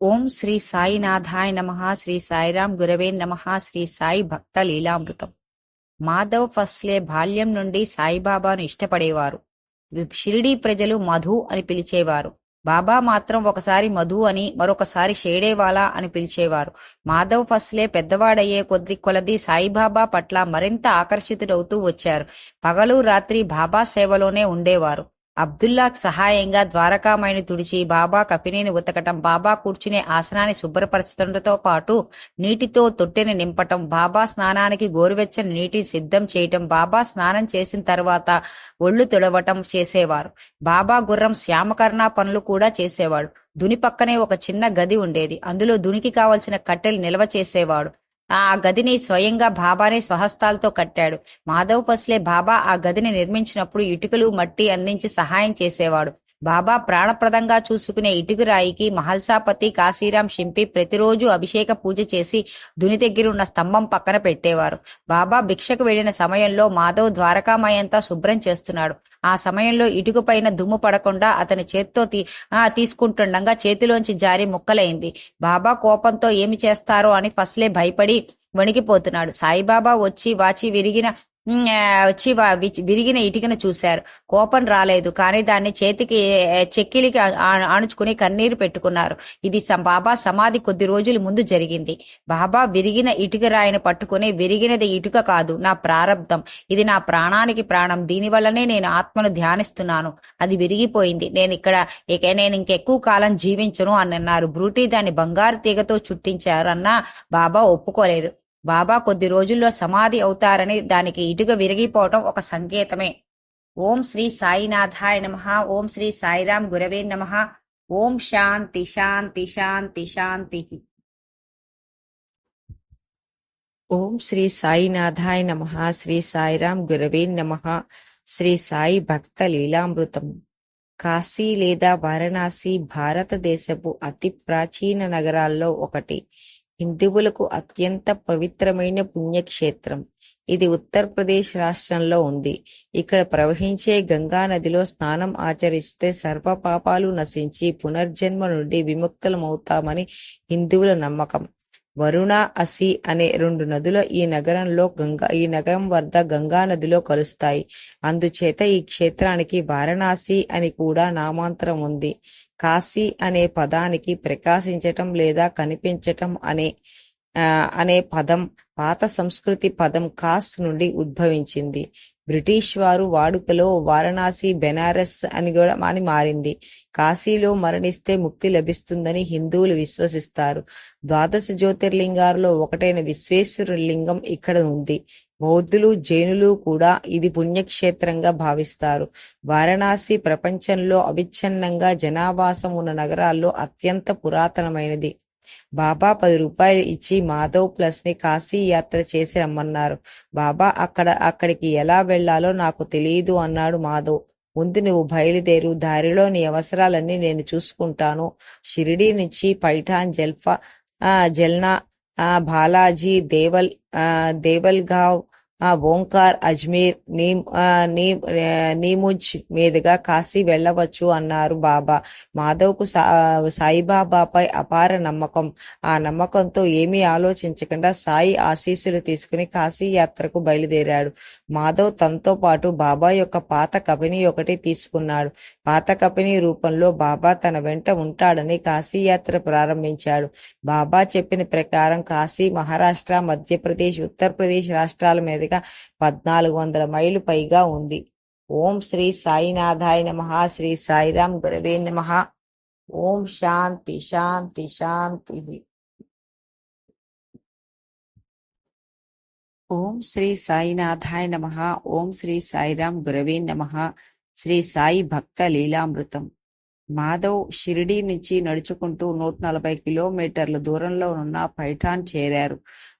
ఓం శ్రీ సాయినాథాయ నమ శ్రీ సాయిరాం గురవే నమ శ్రీ సాయి భక్త లీలామృతం. మాధవ్ ఫస్లే బాల్యం నుండి సాయిబాబాను ఇష్టపడేవారు. షిరిడీ ప్రజలు మధు అని పిలిచేవారు. బాబా మాత్రం ఒకసారి మధు అని మరొకసారి షేడేవాలా అని పిలిచేవారు. మాధవ్ ఫస్లే పెద్దవాడయ్యే కొద్ది కొలది సాయిబాబా పట్ల మరింత ఆకర్షితుడవుతూ వచ్చారు. పగలు రాత్రి బాబా సేవలోనే ఉండేవారు. అబ్దుల్లాక్ సహాయంగా ద్వారకామాయిని తుడిచి బాబా కపినిని ఉతకటం బాబా కూర్చునే ఆసనాన్ని శుభ్రపరచడంతో పాటు నీటితో తొట్టెని నింపటం బాబా స్నానానికి గోరువెచ్చని నీటిని సిద్ధం చేయటం బాబా స్నానం చేసిన తర్వాత ఒళ్ళు తుడవటం చేసేవారు. బాబా గుర్రం శ్యామకర్ణ పనులు కూడా చేసేవాడు. దుని పక్కనే ఒక చిన్న గది ఉండేది. అందులో దునికి కావలసిన కట్టెలు నిల్వ చేసేవాడు. ఆ గదిని స్వయంగా బాబానే స్వహస్తాలతో కట్టాడు. మాధవ్ పస్లే బాబా ఆ గదిని నిర్మించినప్పుడు ఇటుకలు మట్టి అందించి సహాయం చేసేవాడు. బాబా ప్రాణప్రదంగా చూసుకునే ఇటుకురాయికి మహల్సాపతి కాశీరాం షింపి ప్రతిరోజు అభిషేక పూజ చేసి దుని దగ్గరున్న స్తంభం పక్కన పెట్టేవారు. బాబా భిక్షకు వెళ్ళిన సమయంలో మాధవ్ ద్వారకామయంతా శుభ్రం చేస్తున్నాడు. ఆ సమయంలో ఇటుక పైన దుమ్ము పడకుండా అతని చేత్తో తీ తీసుకుంటుండగా చేతిలోంచి జారి ముక్కలైంది. బాబా కోపంతో ఏమి చేస్తారో అని ఫస్లే భయపడి వణికిపోతున్నాడు. సాయిబాబా వచ్చి వాచి విరిగిన వచ్చి విరిగిన ఇటుకను చూశారు. కోపం రాలేదు. కానీ దాన్ని చేతికి చెక్కిలికి ఆణుచుకుని కన్నీరు పెట్టుకున్నారు. ఇది బాబా సమాధి కొద్ది రోజుల ముందు జరిగింది. బాబా విరిగిన ఇటుక రాయిని పట్టుకుని విరిగినది ఇటుక కాదు నా ప్రారంధం. ఇది నా ప్రాణానికి ప్రాణం. దీనివల్లనే నేను ఆత్మను ధ్యానిస్తున్నాను. అది విరిగిపోయింది. నేను ఇక్కడ ఇక నేను ఇంకెక్కువ కాలం జీవించను అని అన్నారు. బ్రూటీ దాన్ని బంగారు తీగతో చుట్టించారు అన్నా బాబా ఒప్పుకోలేదు. బాబా కొద్ది రోజుల్లో సమాధి అవుతారని దానికి ఇటుక విరిగిపోవటం ఒక సంకేతమే. ఓం శ్రీ సాయినాథాయ నమ ఓం శ్రీ సాయిరాం గురవే నమ ఓం శాంతి శాంతి శాంతి శాంతి. ఓం శ్రీ సాయినాథాయ నమ శ్రీ సాయిరాం గురవే నమ శ్రీ సాయి భక్త లీలామృతం. కాశీ లేదా వారణాసి భారతదేశపు అతి ప్రాచీన నగరాల్లో ఒకటి. హిందువులకు అత్యంత పవిత్రమైన పుణ్యక్షేత్రం. ఇది ఉత్తరప్రదేశ్ రాష్ట్రంలో ఉంది. ఇక్కడ ప్రవహించే గంగా నదిలో స్నానం ఆచరిస్తే సర్వ పాపాలు నశించి పునర్జన్మ నుండి విముక్తులమవుతామని హిందువుల నమ్మకం. వరుణ అసి అనే రెండు నదులు ఈ నగరంలో గంగా ఈ నగరం వద్ద గంగా నదిలో కలుస్తాయి. అందుచేత ఈ క్షేత్రానికి వారణాసి అని కూడా నామాంతరం ఉంది. కాశీ అనే పదానికి ప్రకాశించటం లేదా కనిపించటం అనే అనే పదం పాత సంస్కృతి పదం కాస్ నుండి ఉద్భవించింది. బ్రిటిష్ వారు వాడుకలో వారణాసి బెనారస్ అని కూడా అని మారింది. కాశీలో మరణిస్తే ముక్తి లభిస్తుందని హిందువులు విశ్వసిస్తారు. ద్వాదశ జ్యోతిర్లింగాల్లో ఒకటైన విశ్వేశ్వర లింగం ఇక్కడ ఉంది. బౌద్ధులు జైనులు కూడా ఇది పుణ్యక్షేత్రంగా భావిస్తారు. వారణాసి ప్రపంచంలో అవిచ్ఛిన్నంగా జనావాసం ఉన్న నగరాల్లో అత్యంత పురాతనమైనది. బాబా పది రూపాయలు ఇచ్చి మాధవ్ ప్లస్ని కాశీ యాత్ర చేసి రమ్మన్నారు. బాబా అక్కడ అక్కడికి ఎలా వెళ్ళాలో నాకు తెలియదు అన్నాడు మాధవ్. ముందు నువ్వు బయలుదేరు దారిలో నీ అవసరాలన్నీ నేను చూసుకుంటాను. షిరిడీ నుంచి పైఠాన్ జల్ఫా జల్నా ఆ బాలాజీ దేవల్ ఆ దేవల్గావ్ ఆ ఓంకార్ అజ్మీర్ నీ నీముజ్ మీదుగా కాశీ వెళ్ళవచ్చు అన్నారు బాబా. మాధవ్కు సాయిబాబాపై అపార నమ్మకం. ఆ నమ్మకంతో ఏమీ ఆలోచించకుండా సాయి ఆశీస్సులు తీసుకుని కాశీ యాత్రకు బయలుదేరాడు. మాధవ్ తనతో పాటు బాబా యొక్క పాత కపిని ఒకటి తీసుకున్నాడు. పాత కపిని రూపంలో బాబా తన వెంట ఉంటాడని కాశీ యాత్ర ప్రారంభించాడు. బాబా చెప్పిన ప్రకారం కాశీ మహారాష్ట్ర మధ్యప్రదేశ్ ఉత్తరప్రదేశ్ రాష్ట్రాల మీద మీదుగా పద్నాలుగు వందల మైలు పైగా ఉంది. ఓం శ్రీ సాయినాథాయ నమ శ్రీ సాయిరాం గురవే నమ. ఓం శాంతి శాంతి శాంతి. ఓం శ్రీ సాయినాథాయ నమ ఓం శ్రీ సాయిరాం గురవే నమ. శ్రీ సాయి భక్త లీలామృతం. మాధవ్ షిరిడీ నుంచి నడుచుకుంటూ నూట నలభై కిలోమీటర్ల దూరంలో ఉన్న పైఠాన్ చేరారు.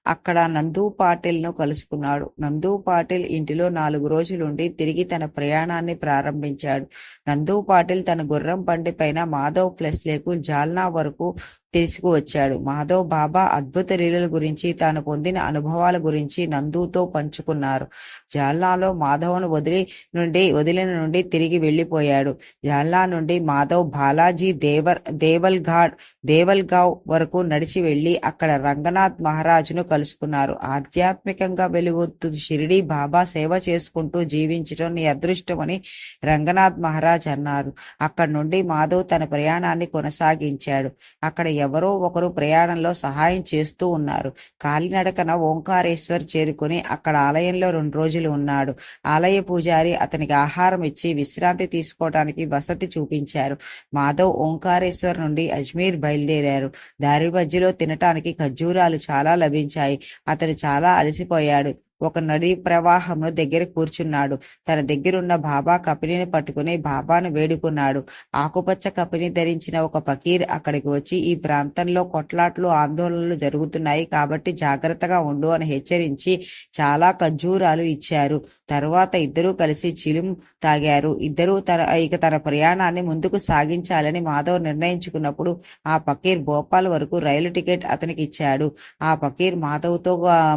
అక్కడ నందు పాటిల్ను కలుసుకున్నాడు. నందు పాటిల్ ఇంటిలో నాలుగు రోజులుండి తిరిగి తన ప్రయాణాన్ని ప్రారంభించాడు. నందు పాటిల్ తన గుర్రం బండి పైన మాధవ్ ప్లస్లేకు జాల్నా వరకు తీసుకువచ్చాడు మాధవ్ బాబా అద్భుత లీలల గురించి తాను పొందిన అనుభవాల గురించి నందుతో పంచుకున్నారు. జాల్నాలో మాధవ్ను వదిలి నుండి వదిలిన నుండి తిరిగి వెళ్ళిపోయాడు జాల్నా నుండి మాధవ్ బాలాజీ దేవర్ దేవల్ఘాట్ దేవల్గావ్ వరకు నడిచి వెళ్ళి అక్కడ రంగనాథ్ మహారాజును కలుసుకున్నారు. ఆధ్యాత్మికంగా వెలుగొత్తు షిరిడి బాబా సేవ చేసుకుంటూ జీవించడం నీ అదృష్టమని రంగనాథ్ మహారాజ్ అన్నారు. అక్కడ నుండి మాధవ్ తన ప్రయాణాన్ని కొనసాగించాడు. అక్కడ ఎవరో ఒకరు ప్రయాణంలో సహాయం చేస్తూ ఉన్నారు. కాలినడకన ఓంకారేశ్వర్ చేరుకుని అక్కడ ఆలయంలో రెండు రోజులు ఉన్నాడు. ఆలయ పూజారి అతనికి ఆహారం ఇచ్చి విశ్రాంతి తీసుకోవడానికి వసతి చూపించారు. మాధవ్ ఓంకారేశ్వర్ నుండి అజ్మీర్ బయలుదేరారు. దారి మధ్యలో తినటానికి ఖర్జూరాలు చాలా లభించాయి. అతను చాలా అలసిపోయాడు. ఒక నది ప్రవాహంలో దగ్గర కూర్చున్నాడు. తన దగ్గరున్న బాబా కపిలిని పట్టుకుని బాబాను వేడుకున్నాడు. ఆకుపచ్చ కపిని ధరించిన ఒక ఫకీర్ అక్కడికి వచ్చి ఈ ప్రాంతంలో కొట్లాట్లు ఆందోళనలు జరుగుతున్నాయి కాబట్టి జాగ్రత్తగా ఉండు అని హెచ్చరించి చాలా ఖర్జూరాలు ఇచ్చారు. తరువాత ఇద్దరూ కలిసి చిలుం తాగారు. ఇద్దరూ తన ఇక తన ప్రయాణాన్ని ముందుకు సాగించాలని మాధవ్ నిర్ణయించుకున్నప్పుడు ఆ ఫకీర్ భోపాల్ వరకు రైలు టికెట్ అతనికి ఇచ్చాడు. ఆ ఫకీర్ మాధవ్తో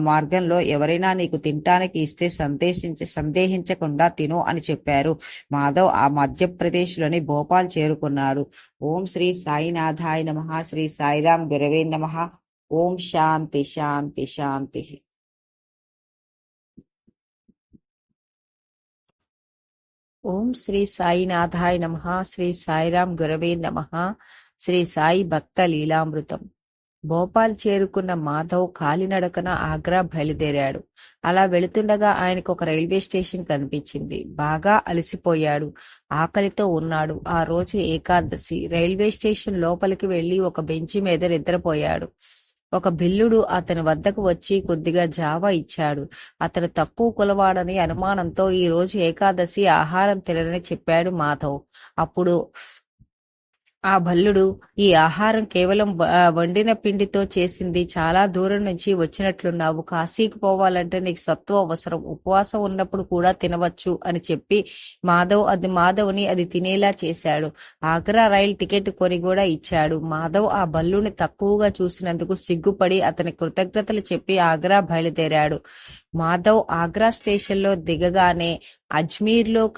మార్గంలో ఎవరైనా నీకు తినటానికి ఇస్తే సందేశించ సందేహించకుండా తిను అని చెప్పారు. మాధవ్ ఆ మధ్యప్రదేశ్లోని భోపాల్ చేరుకున్నాడు. ఓం శ్రీ సాయినాథాయ నమ శ్రీ సాయిరాం గురవే నమ. ఓం శాంతి శాంతి శాంతి. ఓం శ్రీ సాయినాథాయ నమ శ్రీ సాయిరాం గురవే నమ. శ్రీ సాయి భక్త లీలామృతం. భోపాల్ చేరుకున్న మాధవ్ కాలినడకన ఆగ్రా బయలుదేరాడు. అలా వెళుతుండగా ఆయనకు ఒక రైల్వే స్టేషన్ కనిపించింది. బాగా అలసిపోయాడు. ఆకలితో ఉన్నాడు. ఆ రోజు ఏకాదశి. రైల్వే స్టేషన్ లోపలికి వెళ్ళి ఒక బెంచి మీద నిద్రపోయాడు. ఒక బిల్లుడు అతని వద్దకు వచ్చి కొద్దిగా జావా ఇచ్చాడు. అతను తక్కువ కులవాడని అనుమానంతో ఈ రోజు ఏకాదశి ఆహారం తినని చెప్పాడు మాధవ్. అప్పుడు ఆ భల్లుడు ఈ ఆహారం కేవలం వండిన పిండితో చేసింది. చాలా దూరం నుంచి వచ్చినట్లున్నావు. కాశీకి పోవాలంటే నీకు సత్వ అవసరం. ఉపవాసం ఉన్నప్పుడు కూడా తినవచ్చు అని చెప్పి మాధవ్ అది మాధవ్ని అది తినేలా చేశాడు. ఆగ్రా రైల్ టికెట్ కొని కూడా ఇచ్చాడు. మాధవ్ ఆ భల్లుని తక్కువగా చూసినందుకు సిగ్గుపడి అతని కృతజ్ఞతలు చెప్పి ఆగ్రా బయలుదేరాడు. మాధవ్ ఆగ్రా స్టేషన్లో దిగగానే అజ్మీర్లో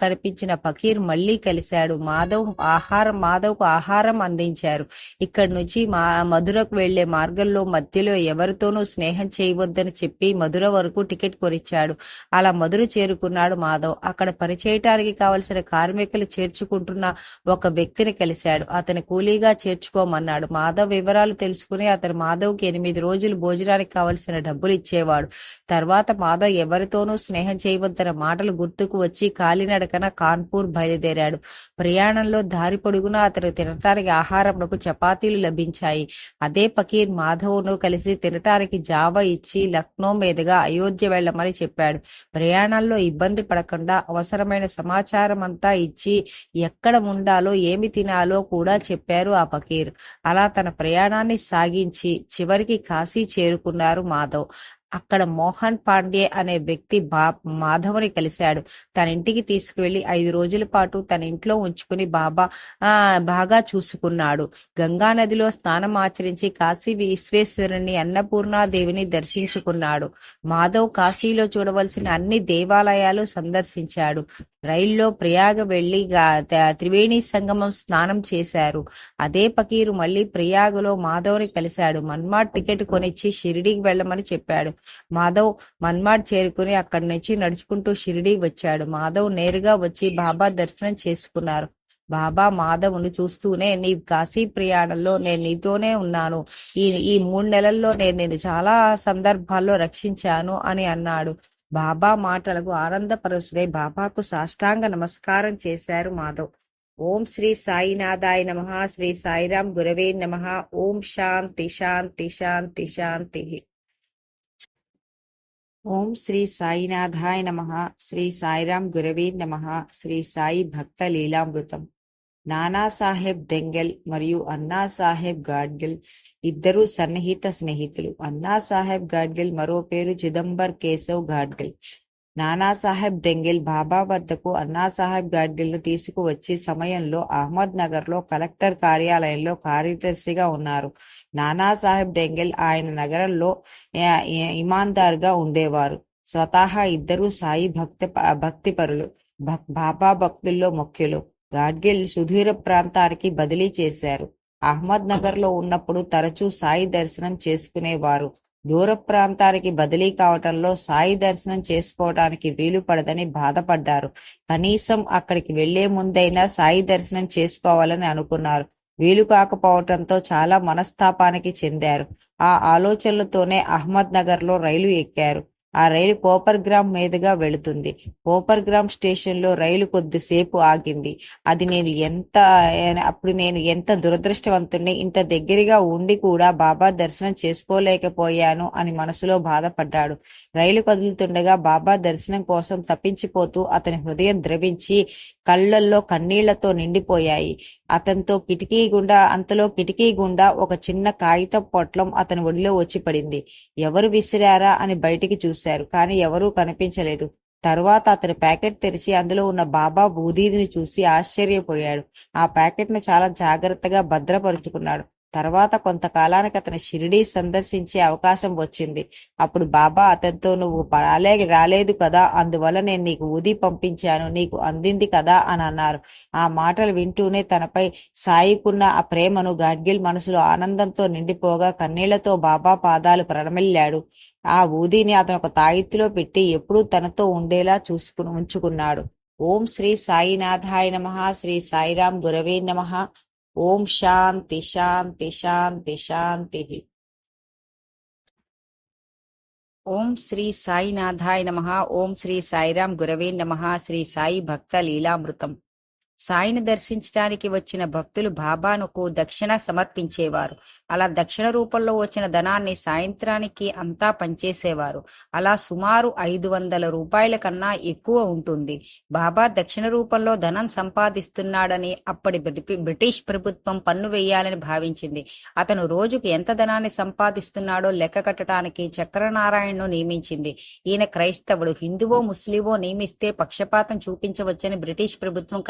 కనిపించిన ఫకీర్ మళ్ళీ కలిశాడు. మాధవ్ ఆహారం మాధవ్కు ఆహారం అందించారు. ఇక్కడి నుంచి మా మధురకు వెళ్ళే మార్గంలో మధ్యలో ఎవరితోనూ స్నేహం చేయవద్దని చెప్పి మధుర వరకు టికెట్ కొనిచ్చాడు. అలా మధుర చేరుకున్నాడు మాధవ్. అక్కడ పనిచేయటానికి కావలసిన కార్మికులు చేర్చుకుంటున్న ఒక వ్యక్తిని కలిశాడు. అతని కూలీగా చేర్చుకోమన్నాడు. మాధవ్ వివరాలు తెలుసుకుని అతను మాధవ్కి ఎనిమిది రోజులు భోజనానికి కావలసిన డబ్బులు ఇచ్చేవాడు. తర్వాత మాధవ్ ఎవరితోనూ స్నేహం చేయవద్దన్న మాటలు గుర్తుకు వచ్చి కాలినడకన కాన్పూర్ బయలుదేరాడు. ప్రయాణంలో దారి పొడుగునా అతను తినటానికి ఆహారంకు చపాతీలు లభించాయి. అదే పకీర్ మాధవ్ను కలిసి తినటానికి జావ ఇచ్చి లక్నో మీదుగా అయోధ్య వెళ్ళమని చెప్పాడు. ప్రయాణంలో ఇబ్బంది పడకుండా అవసరమైన సమాచారం అంతా ఇచ్చి ఎక్కడ ఉండాలో ఏమి తినాలో కూడా చెప్పారు ఆ పకీర్ అలా తన ప్రయాణాన్ని సాగించి చివరికి కాశీ చేరుకున్నారు మాధవ్. అక్కడ మోహన్ పాండే అనే వ్యక్తి బా మాధవని కలిశాడు. తన ఇంటికి తీసుకువెళ్ళి ఐదు రోజుల పాటు తన ఇంట్లో ఉంచుకుని బాబా ఆ బాగా చూసుకున్నాడు. గంగా నదిలో స్నానం ఆచరించి కాశీ విశ్వేశ్వరుని అన్నపూర్ణాదేవిని దర్శించుకున్నాడు. మాధవ్ కాశీలో చూడవలసిన అన్ని దేవాలయాలు సందర్శించాడు. రైల్లో ప్రయాగ వెళ్ళి త్రివేణి సంగమం స్నానం చేశారు. అదే పకీరు మళ్ళీ ప్రయాగలో మాధవ్ని కలిశాడు. మన్మాడ్ టికెట్ కొనిచ్చి షిరిడీకి వెళ్ళమని చెప్పాడు. మాధవ్ మన్మాడ్ చేరుకుని అక్కడి నుంచి నడుచుకుంటూ షిరిడీ వచ్చాడు. మాధవ్ నేరుగా వచ్చి బాబా దర్శనం చేసుకున్నారు. బాబా మాధవును చూస్తూనే నీ కాశీ ప్రయాణంలో నేను నీతోనే ఉన్నాను. ఈ ఈ మూడు నెలల్లో నేను నేను చాలా సందర్భాల్లో రక్షించాను అని అన్నాడు. బాబా మాటలకు ఆనందపరుసుడై బాబాకు సాష్టాంగ నమస్కారం చేశారు మాధవ్. ఓం శ్రీ సాయినాథాయ నమ శ్రీ సాయిరాం గురవే నమ. ఓం శాంతి శాంతి శాంతి శాంతి. ఓం శ్రీ సాయినాథాయ నమ శ్రీ సాయిరాం గురవే నమ. శ్రీ సాయి భక్త లీలామృతం. నానాసాహెబ్ డెంగెల్ మరియు అన్నాసాహెబ్ గాడ్గిల్ ఇద్దరు సన్నిహిత స్నేహితులు. అన్నాసాహెబ్ గాడ్గిల్ మరో పేరు చిదంబర్ కేశవ్ గాడ్గిల్. నానాసాహెబ్ డెంగెల్ బాబా వద్దకు అన్నాసాహెబ్ గాడ్గిల్ను తీసుకువచ్చే సమయంలో అహ్మద్ నగర్లో కలెక్టర్ కార్యాలయంలో కార్యదర్శిగా ఉన్నారు. నానాసాహెబ్ డెంగెల్ ఆయన నగరంలో ఆ, ఇమాందార్గా ఉండేవారు. స్వతహా ఇద్దరు సాయి భక్తి భక్తిపరులు. భక్ బాబా భక్తుల్లో ముఖ్యులు. గాడ్గిల్ సుదూర ప్రాంతానికి బదిలీ చేశారు. అహ్మద్ నగర్లో ఉన్నప్పుడు తరచూ సాయి దర్శనం చేసుకునేవారు. దూర ప్రాంతానికి బదిలీ కావటంలో సాయి దర్శనం చేసుకోవడానికి వీలు పడదని బాధపడ్డారు. కనీసం అక్కడికి వెళ్ళే ముందైనా సాయి దర్శనం చేసుకోవాలని అనుకున్నారు. వీలు కాకపోవటంతో చాలా మనస్తాపానికి చెందారు. ఆ ఆలోచనలతోనే అహ్మద్ నగర్లో రైలు ఎక్కారు. ఆ రైలు కోపర్గ్రామ్ మీదుగా వెళుతుంది. కోపర్గ్రామ్ స్టేషన్లో రైలు కొద్దిసేపు ఆగింది. అది నేను ఎంత అప్పుడు నేను ఎంత దురదృష్టవంతుణ్ణి ఇంత దగ్గరగా ఉండి కూడా బాబా దర్శనం చేసుకోలేకపోయాను అని మనసులో బాధపడ్డాడు. రైలు కదులుతుండగా బాబా దర్శనం కోసం తప్పించిపోతూ అతని హృదయం ద్రవించి కళ్ళల్లో కన్నీళ్ళతో నిండిపోయాయి. అతనితో కిటికీ గుండా అంతలో కిటికీ గుండా ఒక చిన్న కాగితం పొట్లం అతని ఒడిలో వచ్చి పడింది. ఎవరు విసిరారా అని బయటికి చూశారు కానీ ఎవరూ కనిపించలేదు. తరువాత అతని ప్యాకెట్ తెరిచి అందులో ఉన్న బాబా బూదీదిని చూసి ఆశ్చర్యపోయాడు. ఆ ప్యాకెట్ను చాలా జాగ్రత్తగా భద్రపరుచుకున్నాడు. తర్వాత కొంతకాలానికి అతను షిరిడీ సందర్శించే అవకాశం వచ్చింది. అప్పుడు బాబా అతనితో నువ్వు రాలే రాలేదు కదా అందువల్ల నేను నీకు ఊది పంపించాను నీకు అందింది కదా అని అన్నారు. ఆ మాటలు వింటూనే తనపై సాయికున్న ఆ ప్రేమను గాడ్గిల్ మనసులో ఆనందంతో నిండిపోగా కన్నీళ్ళతో బాబా పాదాలు ప్రణమిల్లాడు. ఆ ఊదిని అతను ఒక తాయిత్తులో పెట్టి ఎప్పుడూ తనతో ఉండేలా చూసుకుని ఉంచుకున్నాడు. ఓం శ్రీ సాయినాథాయ నమ శ్రీ సాయిరాం గురవే నమ. ఓం శాంతి శాంతి శాంతి శాంతి ఓం శ్రీ సాయినాథాయ నమ ఓం శ్రీ సాయిరాం గురవే నమ శ్రీ సాయి భక్త లీలామృతం సాయిని దర్శించడానికి వచ్చిన భక్తులు బాబానుకు దక్షిణ సమర్పించేవారు. అలా దక్షిణ రూపంలో వచ్చిన ధనాన్ని సాయంత్రానికి అంతా పంచేసేవారు. అలా సుమారు ఐదు వందల రూపాయల కన్నా ఎక్కువ ఉంటుంది. బాబా దక్షిణ రూపంలో ధనం సంపాదిస్తున్నాడని అప్పటి బ్రిటిష్ ప్రభుత్వం పన్ను వేయాలని భావించింది. అతను రోజుకు ఎంత ధనాన్ని సంపాదిస్తున్నాడో లెక్క కట్టడానికి చక్రనారాయణను నియమించింది. ఈయన క్రైస్తవుడు. హిందువో ముస్లిమో నియమిస్తే పక్షపాతం చూపించవచ్చని బ్రిటిష్ ప్రభుత్వం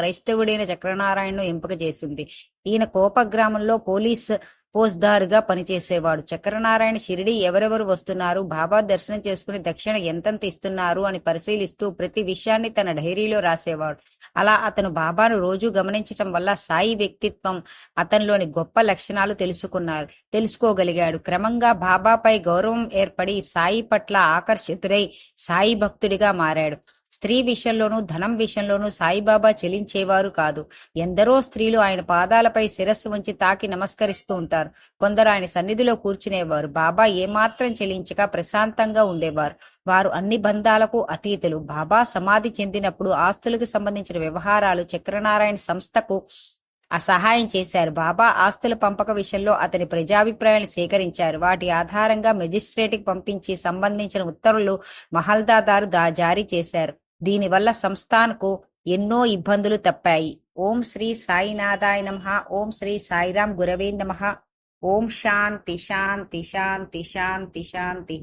క్రైస్తవుడైన చక్రనారాయణను ఎంపిక చేసింది. ఈయన కోపగ్రామంలో పోలీస్ పోస్దారుగా పనిచేసేవాడు. చక్రనారాయణ షిరిడి ఎవరెవరు వస్తున్నారు బాబా దర్శనం చేసుకుని దక్షిణ ఎంతంత ఇస్తున్నారు అని పరిశీలిస్తూ ప్రతి విషయాన్ని తన డైరీలో రాసేవాడు. అలా అతను బాబాను రోజు గమనించటం వల్ల సాయి వ్యక్తిత్వం అతనిలోని గొప్ప లక్షణాలు తెలుసుకున్నారు తెలుసుకోగలిగాడు. క్రమంగా బాబాపై గౌరవం ఏర్పడి సాయి పట్ల ఆకర్షితుడై సాయి భక్తుడిగా మారాడు. స్త్రీ విషయంలోనూ ధనం విషయంలోనూ సాయిబాబా చెలించేవారు కాదు. ఎందరో స్త్రీలు ఆయన పాదాలపై శిరస్సు ఉంచి తాకి నమస్కరిస్తూ ఉంటారు. కొందరు ఆయన సన్నిధిలో కూర్చునేవారు. బాబా ఏమాత్రం చెలించక ప్రశాంతంగా ఉండేవారు. వారు అన్ని బంధాలకు అతీతులు. బాబా సమాధి చెందినప్పుడు ఆస్తులకు సంబంధించిన వ్యవహారాలు చక్రనారాయణ సంస్థకు ఆ సహాయం చేశారు. బాబా ఆస్తుల పంపక విషయంలో అతని ప్రజాభిప్రాయాలు సేకరించారు. వాటి ఆధారంగా మెజిస్ట్రేట్కి పంపించి సంబంధించిన ఉత్తర్వులు మహల్దాదారు దా జారీ చేశారు. దీనివల్ల సంస్థానకు ఎన్నో ఇబ్బందులు తప్పాయి. ఓం శ్రీ సాయినాథాయ నమ. ఓం శ్రీ సాయిరాం గురవే నమ. ఓం శాంతి శాంతి శాంతి శాంతి శాంతి.